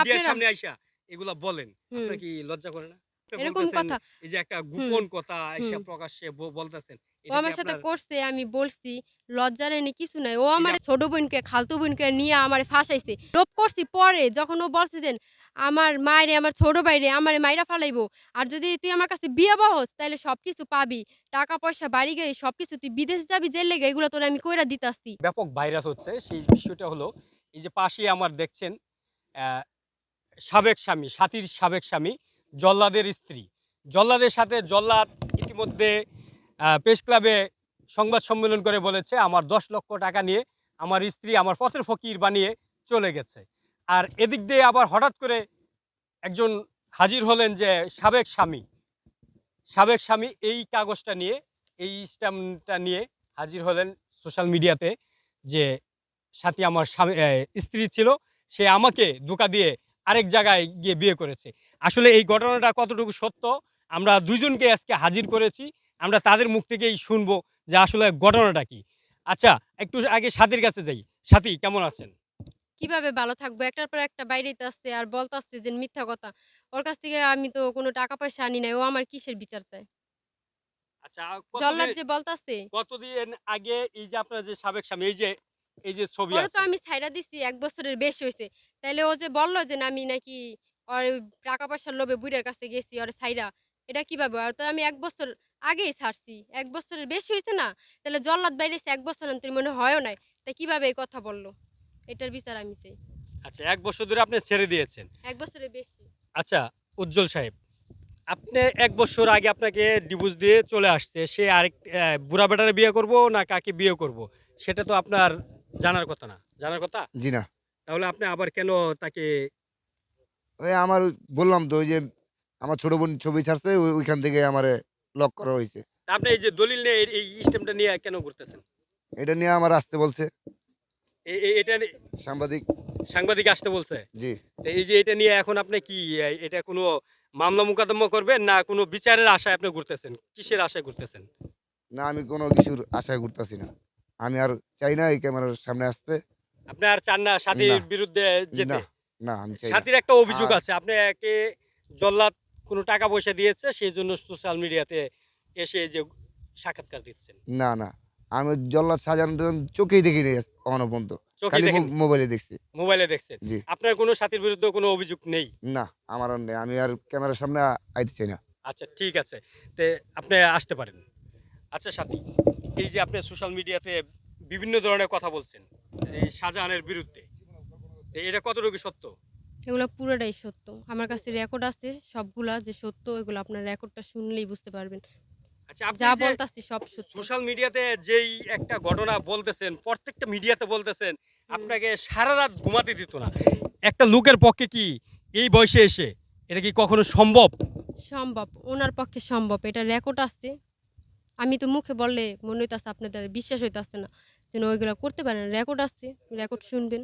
মিডিয়ার সামনে আইসা এগুলা বলেন। আপনার কি লজ্জা করে না? এরকম কথা। এই যে একটা গোপন কথা আইসা প্রকাশ্যে বলতেছেন। ও আমার সাথে করছে আমি বলছি লজ্জার এনে কিছু নাই। ও আমার ছোট বোনকে খালতো বোনকে নিয়ে আমার ফাঁসাইছে। লোভ করছি পরে যখন ও বলছে যে আমার মায়েরে আমার ছোট বাইরে আমার মাইরা ফালাইবো। আর যদি তুই আমার কাছে বিয়ে বহস তাহলে সব কিছু পাবি। টাকা পয়সা বাড়ি গাড়ি সব কিছু তুই বিদেশ যাবি জেল লেগে এগুলো তোর আমি কইরা দিতাছি। ব্যাপক ভাইরাস হচ্ছে। সেই বিষয়টা হলো এই যে পাশে আমার দেখছেন সাবেক স্বামী সাথীর সাবেক স্বামী, জল্লাদের স্ত্রী। জল্লাদের সাথে জল্লাদ ইতিমধ্যে প্রেস ক্লাবে সংবাদ সম্মেলন করে বলেছে, আমার দশ লক্ষ টাকা নিয়ে আমার স্ত্রী আমার পথের ফকির বানিয়ে চলে গেছে। আর এদিক দিয়ে আবার হঠাৎ করে একজন হাজির হলেন যে সাবেক স্বামী। সাবেক স্বামী এই কাগজটা নিয়ে, এই স্ট্যাম্পটা নিয়ে হাজির হলেন সোশ্যাল মিডিয়াতে যে সাথী আমার স্বামী স্ত্রী ছিল, সে আমাকে ধোকা দিয়ে আরেক জায়গায় গিয়ে বিয়ে করেছে। আসলে এই ঘটনাটা কতটুকু সত্য আমরা দুজনকে আজকে হাজির করেছি আমরা তাদের মুখ থেকেই শুনব যে আসলে ঘটনাটা কি। আচ্ছা একটু আগে সাথীর কাছে যাই। সাথী কেমন আছেন? কীভাবে ভালো থাকব? একটার পর একটা বাইরেতে আসছে আর বলতে আসছে যে মিথ্যা কথা। ওর কাছ থেকে আমি তো কোনো টাকা পয়সা আনি নাই ও আমার কিসের বিচার চায়? আচ্ছা জল্লাদ যে বলতে আসছে কতদিন আগে এই যে আপনার যে সাবেক স্বামী এই যে এই যে ছবি ওরা আছে। তো আমি ছাইরা দিছি এক বছরের বেশি হয়েছে তাইলে ও যে বলল যে না আমি নাকি ওর টাকা পয়সার লোভে বুড়ের কাছে গেছি ওর ছাইরা এটা কীভাবে? আর তো আমি এক বছর আগেই ছাড়ছি। এক বছরের বেশি হয়েছে না? তাহলে জল্লাদ বাইরেছে এক বছর অন্তর মনে হয়ও নাই। তা কীভাবে এই কথা বলল? এটার বিচার আমি চাই। আচ্ছা এক বছর ধরে আপনি ছেড়ে দিয়েছেন। এক বছরের বেশি। আচ্ছা উজ্জ্বল সাহেব আপনি এক বছর আগে আপনাকে ডিভোর্স দিয়ে চলে আসছে। সে আরেক বুড়া বেটারে বিয়ে করব না কাকে বিয়ে করব? সেটা তো আপনার জানার কথা না। জানার কথা? জি না। তাহলে আপনি আবার কেন তাকে ওই আমার বললাম তো ওই যে আমার ছোট বোন ছবি ছাড়ছে ওইখান থেকে আমার লক করা হয়েছে। আপনি এই যে দলিল নিয়ে এই- স্টেমটা নিয়ে কেন ঘুরতেছেন? এটা নিয়ে আমার আসতে বলছে। এটা সাংবাদিক। সাংবাদিক আসতে বলছে? জি। এই যে এটা নিয়ে এখন আপনি কি এটা কোনো মামলা মোকদ্দমা করবেন না কোনো বিচারের আশায় আপনি ঘুরতেছেন? কিসের আশায় ঘুরতেছেন? না আমি কোনো কিছুর আশায় ঘুরতেছি না। আমি আর চাই না এই ক্যামেরার সামনে আসতে। আপনি আর চান না সাথীর বিরুদ্ধে যেতে? না না আমি চাই। সাথীর একটা অভিযোগ আছে আপনি একে জল্লাদ কোনো টাকা পয়সা দিয়েছে সেই জন্য সোশ্যাল মিডিয়াতে এসে যে সাক্ষাৎকার দিচ্ছেন। না না আমি জল্লাদ সাজানো চোখেই দেখিনি অন চোখে খালি দেখেন মোবাইলে দেখছি। মোবাইলে দেখছেন? জি। আপনার কোনো সাথীর বিরুদ্ধে কোনো অভিযোগ নেই? না আমার আর নেই। আমি আর ক্যামেরার সামনে আইতে চাই না। আচ্ছা ঠিক আছে। তে আপনি আসতে পারেন। আচ্ছা সাথী। এই যে আপনি সোশ্যাল মিডিয়াতে বিভিন্ন ধরনের কথা বলছেন এই শাহজাহানের বিরুদ্ধে এটা কতটুকু সত্য? এগুলো পুরোটাই সত্য। আমার কাছে রেকর্ড আছে সবগুলা যে সত্য এগুলো আপনার রেকর্ডটা শুনলেই বুঝতে পারবেন। আচ্ছা যা বলতাছি সব সত্য। সোশ্যাল মিডিয়াতে যেই একটা ঘটনা বলতেছেন প্রত্যেকটা মিডিয়াতে বলতেছেন আপনাকে সারা রাত ঘুমাতে দিত না। একটা লোকের পক্ষে কি এই বয়সে এসে এটা কি কখনো সম্ভব? সম্ভব ওনার পক্ষে সম্ভব। এটা রেকর্ড আছে আমি তো মুখে বললে মনে হইতাছে আপনাদের বিশ্বাস হইতাছে না যেন ওইগুলো করতে পারেন। রেকর্ড আসছে রেকর্ড শুনবেন।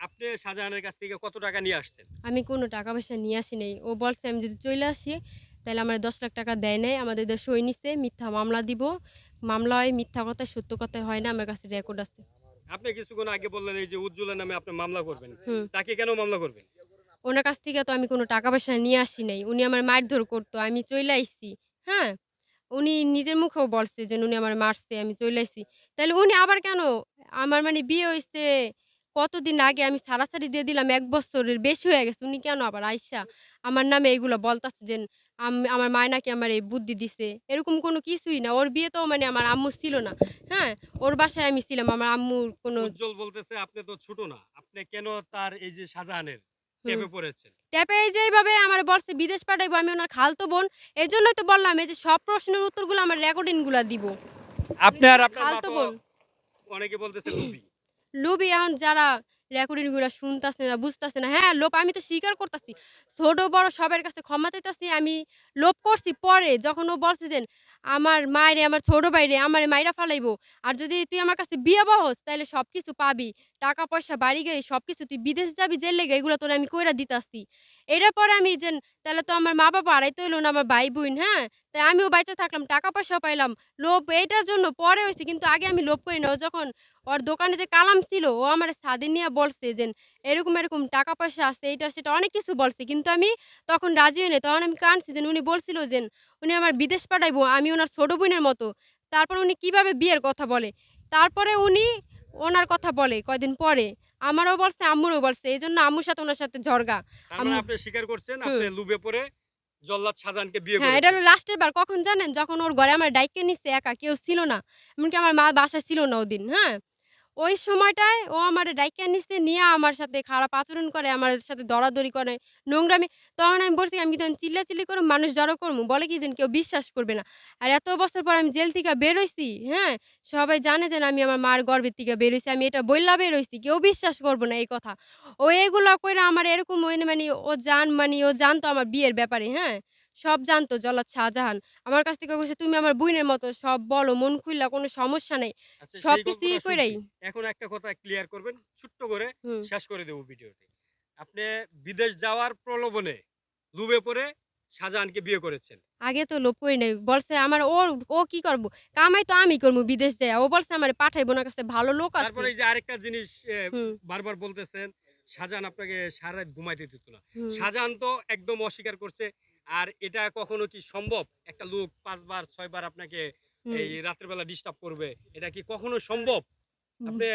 আপনি শাহজাহানের কাছ থেকে কত টাকা নিয়ে আসছেন? আমি কোনো টাকা পয়সা নিয়ে আসি নাই। ও বলছে আমি যদি চলে আসি তাহলে আমার দশ লাখ টাকা দেয় নাই। আমাদের দেশে সই নিছে মিথ্যা মামলা দিব। মামলা হয় মিথ্যা কথা সত্য কথা হয় না। আমার কাছে রেকর্ড আছে। আপনি কিছুক্ষণ আগে বললেন এই যে উজ্জ্বলের নামে আপনি মামলা করবেন। তাকে কেন মামলা করবেন? ওনার কাছ থেকে তো আমি কোনো টাকা পয়সা নিয়ে আসি নাই। উনি আমার মারধর করতো। আমি চলে আইসি হ্যাঁ? উনি নিজের মুখেও বলছে যে, উনি আমার মারছে, আমি চলে আইসি তাহলে উনি আবার কেন? আমার মানে বিয়ে হয়েছে কতদিন আগে, আমি সারাসারি দিয়ে দিলাম, এক বছরের বেশি হয়ে গেছে, উনি কেন আবার আইসা আমার নামে এইগুলো বলতাছে যে, আম- আমার মায় নাকি আমার এই বুদ্ধি দিছে? এরকম কোনো কিছুই না, ওর বিয়ে তো মানে আমার আম্মু ছিল না হ্যাঁ? ওর বাসায় আমি ছিলাম, আমার আম্মুর কোনো উজ্জ্বল বলতেছে, আপনি তো ছোট না, আপনি কেন তার এই যে শাহজাহানের পড়েছেন? ট্যাপে এই যে এইভাবে আমার বলছে বিদেশ পাঠাইবো আমি ওনার খালতো বোন। এই জন্যই তো বললাম এই যে সব প্রশ্নের উত্তরগুলো আমার রেকর্ডিংগুলা দিব। আপনি আপনার খালতো বোন। অনেকে বলতেছে লুবি। লোভি এখন যারা রেকর্ডিংগুলা শুনতাছে না বুঝতাছে না হ্যাঁ লোভ আমি তো স্বীকার করতেছি। ছোট বড় সবার কাছে ক্ষমা চাইতাছি আমি লোভ করছি পরে যখন ও বলছে যে আমার মায়েরে, আমার ছোট বাইরে আমার মাইরা ফালাইবো। আর যদি তুই আমার কাছে বিয়ে বহস তাহলে সব কিছু পাবি। টাকা পয়সা বাড়ি গাড়ি সব কিছু তুই বিদেশ যাবি জেল লেগে, এগুলো তোর আমি কইরা দিতাছি। এটার পরে আমি যে তাহলে তো আমার মা বাবা আড়াইতে হইল না আমার ভাই বোন হ্যাঁ? তাই আমিও বাইতে থাকলাম টাকা পয়সা পাইলাম। লোভ এইটার জন্য পরে হয়েছে কিন্তু আগে আমি লোভ করি না। ও যখন ওর দোকানে যে কালাম ছিল, ও আমার সাদে নিয়ে বলছে যে, এরকম এরকম টাকা পয়সা আছে এটা সেটা অনেক কিছু বলছে। কিন্তু আমি তখন রাজি হইনি তখন আমি কানছি যে, উনি বলছিল যে উনি আমার বিদেশ পাঠাইবো আমি ওনার ছোট বোনের মতো। তারপর উনি কীভাবে বিয়ের কথা বলে? তারপরে উনি ওনার কথা বলে কয়দিন পরে। আমারও বলছে আম্মুরও বলছে এই জন্য আম্মুর সাথে ওনার সাথে ঝরগা মানে আপনি স্বীকার করছেন আপনি লুবে পরে জল্লাদ শাহজাহানকে বিয়ে হ্যাঁ এটা হলো লাস্টের বার। কখন জানেন? যখন ওর ঘরে আমার ডাইকে নিচ্ছে একা কেউ ছিল না। এমনকি আমার মা বাসায় ছিল না ওদিন হ্যাঁ? ওই সময়টায় ও আমার ডাইকে নিচ্ছে নিয়ে আমার সাথে খারাপ আচরণ করে, আমার সাথে দরাদরি করে, নোংরামি। তখন আমি বলছি, আমি তখন চিল্লা চিল্লি করে মানুষ জড়ো করব? বলে কি যেন কেউ বিশ্বাস করবে না। আর এত বছর পর আমি জেল থেকে বেরোইছি হ্যাঁ? সবাই জানে যে আমি আমার মার গর্ভের থেকে বেরোইছি আমি এটা বইলা বেরোইছি কেউ বিশ্বাস করব না এই কথা। ও এগুলো করে আমার এরকম ওই মানে ও জান মানে ও জানতো আমার বিয়ের ব্যাপারে হ্যাঁ? সব জানতো জল্লাদ শাহজাহান। আমার কাছ থেকে বলছে তুমি আমার বোনের মতো সব বলো মন খুললা কোনো সমস্যা নেই। আচ্ছা, সেই সবকিছু গল্পটা ই কইরাই। এখন একটা কথা ক্লিয়ার করবেন ছোট্ট করে হুম। শেষ করে দেবো ভিডিওটি। আপনি বিদেশ যাওয়ার প্রলোভনে লুবে পরে শাহজাহানকে বিয়ে করেছেন। আগে তো লোভ করি নাই। বলছে আমার ও ও কি করব? কামাই তো আমি করব বিদেশ যায় ও বলছে আমার পাঠাইবো না কাছে ভালো লোক আছে। তারপরে এই যে আরেকটা জিনিস এ, হুম। বারবার বলতেছেন শাহজাহান আপনাকে সারা রাত ঘুমাইতে দিত না। হুম। শাহজাহান তো একদম অস্বীকার করছে আর এটা কখনো কি সম্ভব? একটা লোক পাঁচবার ছয়বার আপনাকে। এই রাত্রেবেলা ডিস্টার্ব করবে এটা কি কখনো সম্ভব? আপনি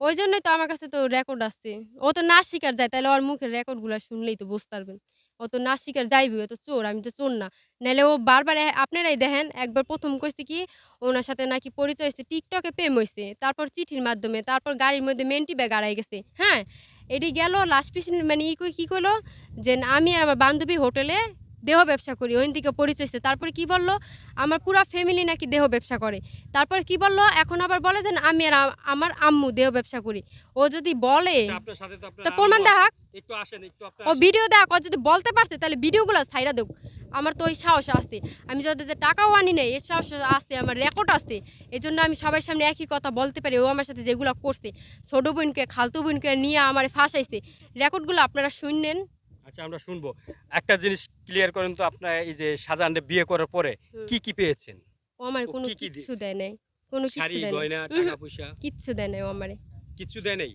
ওই জন্যই তো আমার কাছে তো রেকর্ড আছে ও তো না শিকার যায় তাহলে ওর মুখের রেকর্ডগুলা শুনলেই তো বুঝতে পারবেন। ও তো না শিকার যাইবি ও তো চোর আমি তো চোর না। নাহলে ও বারবার আপনারাই দেখেন একবার প্রথম কইছে কি ওনার সাথে নাকি পরিচয় হয়েছে টিকটকে প্রেম হয়েছে তারপর চিঠির মাধ্যমে তারপর গাড়ির মধ্যে মেন্টি ব্যাগ আড়াই গেছে। হ্যাঁ এটি গেল লাস্ট পিস মানে ই কী করল যে আমি আর আমার বান্ধবী হোটেলে দেহ ব্যবসা করি। ওই দিকে পরিচয় তারপরে কি বলল? আমার পুরা ফ্যামিলি নাকি দেহ ব্যবসা করে। তারপর কি বলল? এখন আবার বলে যে আমি আর আমার আম্মু দেহ ব্যবসা করি। ও যদি বলে আচ্ছা, তো প্রমাণ দেখ দেখাক। ও ভিডিও দেখ ও যদি বলতে পারছে তাহলে ভিডিওগুলো সাইরা দেখ। আমার তো ওই সাহস আছে। আমি যদি টাকাও আনি নাই এই সাহস আছে আমার রেকর্ড আছে। এই জন্য আমি সবার সামনে একই কথা বলতে পারি ও আমার সাথে যেগুলো করছে। ছোট বোনকে খালতু বোনকে নিয়ে আমার ফাঁসাইছে। রেকর্ডগুলো আপনারা শুনলেন? আচ্ছা আমরা শুনব। একটা জিনিস ক্লিয়ার করেন তো আপনার এই যে শাহজাহানকে বিয়ে করার পরে কি কি পেয়েছেন? ও আমার কোনো কি কি কিচ্ছু দিয়েছে? দেয় নাই। কোনো কিচ্ছু দেয় গয়না টাকা পয়সা কিচ্ছু দেয় নাই ও আমারে। কিচ্ছু দেয় নাই?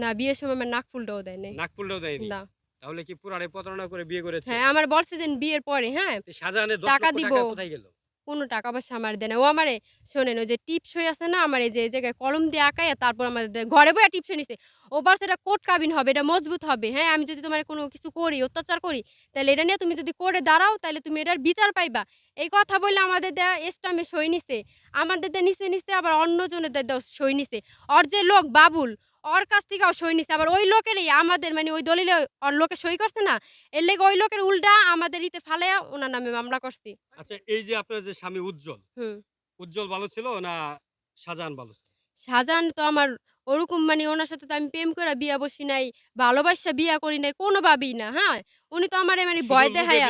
না বিয়ের সময় আমার নাক ফুলটাও দেয় নাই। নাকফুলটাও দেয়নি? না। তাহলে কি পুরারে প্রতারণা করে বিয়ে করেছে? হ্যাঁ আমার বলছে যে বিয়ের পরে হ্যাঁ। শাহজাহানের টাকা দিব। কোথায় গেল? কোনো টাকা পয়সা আমার দেয় না। ও আমারে শোনেন ওই যে টিপস হয়ে আছে না আমার এই যে জায়গায় কলম দিয়ে আঁকাইয়া তারপর আমাদের ঘরে বইয়া টিপস নিছে। ও বলছে এটা কোট কাবিন হবে এটা মজবুত হবে হ্যাঁ? আমি যদি তোমার কোনো কিছু করি অত্যাচার করি তাহলে এটা নিয়ে তুমি যদি করে দাঁড়াও তাহলে তুমি এটার বিচার পাইবা। এই কথা বললে আমাদের দেয়া এস্টামে সই নিছে। আমাদের দেয়া নিচে নিচে আবার অন্যজনের দেয়া সই নিছে। ওর যে লোক বাবুল ওর কাছ থেকেও সই নিছে। আবার ওই লোকেরই আমাদের মানে ওই দলিলে ওর লোকে সই করছে না এর লেগে ওই লোকের উল্টা আমাদের ইতে ফালাইয়া ওনার নামে মামলা করছি। আচ্ছা এই যে আপনার যে স্বামী উজ্জ্বল হুম। উজ্জ্বল ভালো ছিল না শাহজাহান ভালো ছিল? শাহজাহান তো আমার ওরকম মানে ওনার সাথে তো আমি প্রেম করে বিয়া বসি নাই ভালোবাসা বিয়া করি নাই কোনোভাবেই না হ্যাঁ? উনি তো আমার মানে ভয় দেখাইয়া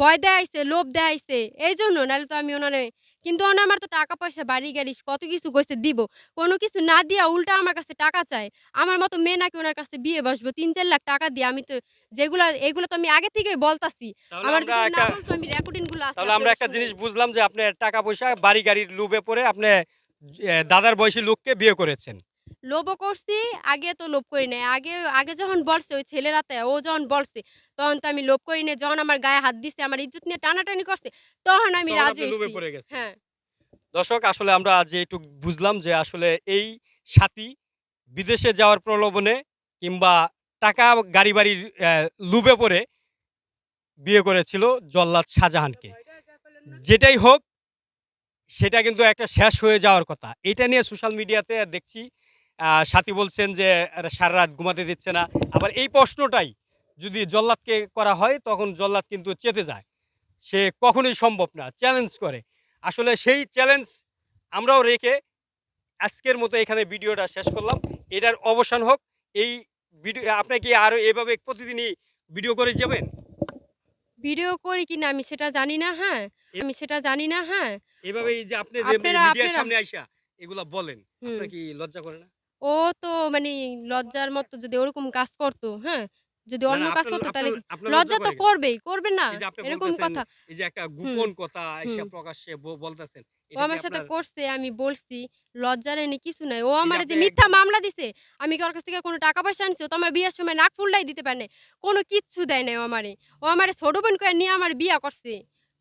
ভয় দেখাইছে লোভ দেখাইছে এই জন্য নাহলে তো আমি ওনারে কিন্তু ওনা আমার তো টাকা পয়সা বাড়ি গাড়ি কত কিছু কইছে দিব কোনো কিছু না দিয়া উল্টা আমার কাছে টাকা চায় আমার মতো মেয়ে নাকি ওনার কাছে বিয়ে বসবো তিন চার লাখ টাকা দিয়ে আমি তো যেগুলা এগুলো তো আমি আগে থেকেই বলতাছি আমার যদি না বলতো আমি রেকর্ডিংগুলো আছে তাহলে আমরা একটা জিনিস বুঝলাম যে আপনি টাকা পয়সা বাড়ি গাড়ির লোভে পড়ে আপনি দাদার বয়সী লোককে বিয়ে করেছেন। লোভও করছি আগে তো লোভ করি নাই। আগে আগে যখন বলছে ওই ছেলেরাতে ও যখন বলছে তখন তো আমি লোভ করি নাই। যখন আমার গায়ে হাত দিছে আমার ইজ্জত নিয়ে টানাটানি করছে তখন আমি রাজি হ্যাঁ। দর্শক আসলে আমরা আজ একটু বুঝলাম যে আসলে এই সাথী বিদেশে যাওয়ার প্রলোভনে কিংবা টাকা গাড়ি বাড়ির লুবে পড়ে বিয়ে করেছিল জল্লাদ শাহজাহানকে। যেটাই হোক সেটা কিন্তু একটা শেষ হয়ে যাওয়ার কথা। এটা নিয়ে সোশ্যাল মিডিয়াতে দেখছি সাথী বলছেন যে সারা রাত ঘুমাতে দিচ্ছে না। আবার এই প্রশ্নটাই যদি জল্লাদকে করা হয়, তখন জল্লাদ কিন্তু চেতে যায়। সে কখনোই সম্ভব না চ্যালেঞ্জ করে। আসলে সেই চ্যালেঞ্জ আমরাও রেখে আজকের মতো এখানে ভিডিওটা শেষ করলাম। এটার অবসান হোক। এই ভিডিও আপনি কি আরও এভাবে প্রতিদিনই ভিডিও করে যাবেন? ভিডিও করি কিনা আমি সেটা জানি না হ্যাঁ। আমি সেটা জানি না হ্যাঁ। যে আপনি যে আপনারা- মিডিয়ার আপনারা- সামনে আইসা এগুলা বলেন হুম। আপনার কি লজ্জা করে না ও তো মানে লজ্জার মতো যদি ওরকম কাজ করতো হ্যাঁ যদি অন্য না, কাজ আপনার- করতো তাহলে আপনার- আপনার লজ্জা তো করে কেন? করবেই করবে না এই যে আপনি এরকম বলতেছেন, কথা এই যে একটা গোপন কথা হুম। প্রকাশ্যে ব- বলতেছেন ও আমার সাথে করছে আমি বলছি লজ্জা নেই কিছু নাই ও আমার যে আপনি মিথ্যা মামলা দিছে আমি কি ওর কাছ থেকে কোনো টাকা পয়সা আনছি ও তো আমার বিয়ের সময় নাক ফুলটাই দিতে পারে নাই। কোনো কিচ্ছু দেয় নাই ও আমারে ও আমার ছোট বোন করে নিয়ে আমার বিয়া করছে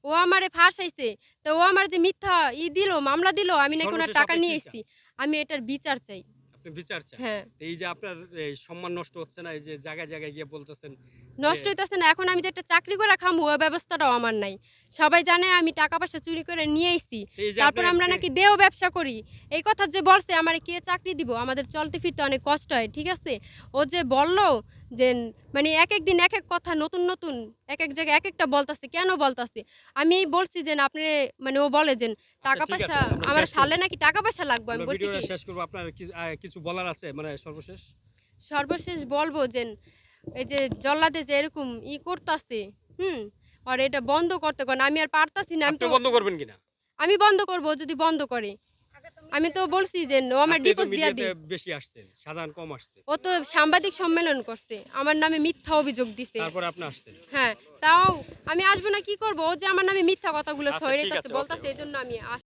ও আমারে ফাঁসাইছে। তো ও আমার যে মিথ্যা ই দিল মামলা দিল আমি নাকি ওনার টাকা নিয়ে এসেছি। আমি এটার বিচার চাই। আপনি বিচার চাই হ্যাঁ। এই যে আপনার সম্মান নষ্ট হচ্ছে না এই যে জায়গায় জায়গায় গিয়ে বলতেছেন নষ্ট হইতেছে না এখন আমি যে একটা চাকরি করে খামু ওই ব্যবস্থাটাও আমার নাই। সবাই জানে আমি টাকা পয়সা চুরি করে নিয়ে এসেছি তারপর আমরা নাকি দেও ব্যবসা করি। এই কথা যে বলছে আমার কে চাকরি দিব? আমাদের চলতে ফিরতে অনেক কষ্ট হয় ঠিক আছে? ও যে বলল যে মানে এক এক দিন এক এক কথা নতুন নতুন এক এক জায়গায় এক একটা বলতাছে কেন বলতাছে? আমি বলছি যে আপনি মানে ও বলে যে টাকা পয়সা আমার সালে নাকি টাকা পয়সা লাগবে আমি বলছি কি? শেষ করব আপনার কিছু বলার আছে? মানে সর্বশেষ? সর্বশেষ বলব যে এই যে জল্লাদে যে এরকম ই করতাছে হুম? আর এটা বন্ধ করতে কোন আমি আর পারতাছি না আমি তো বন্ধ করবেন কিনা? আমি বন্ধ করব যদি বন্ধ করে। আমি তো বলছি যে ও আমার আপনি তো ডিপোজ দিয়া দিই বেশি আসছেন সাধারণ কম আসছে। ও তো সাংবাদিক সম্মেলন করছে আমার নামে মিথ্যা অভিযোগ দিছে। তারপরে আপনি আসছেন। হ্যাঁ তাও আমি আসব না কি করব? ও যে আমার নামে মিথ্যা কথাগুলো আচ্ছা, ছড়াইতেছে বলতাছে okay. এই জন্য আমি আস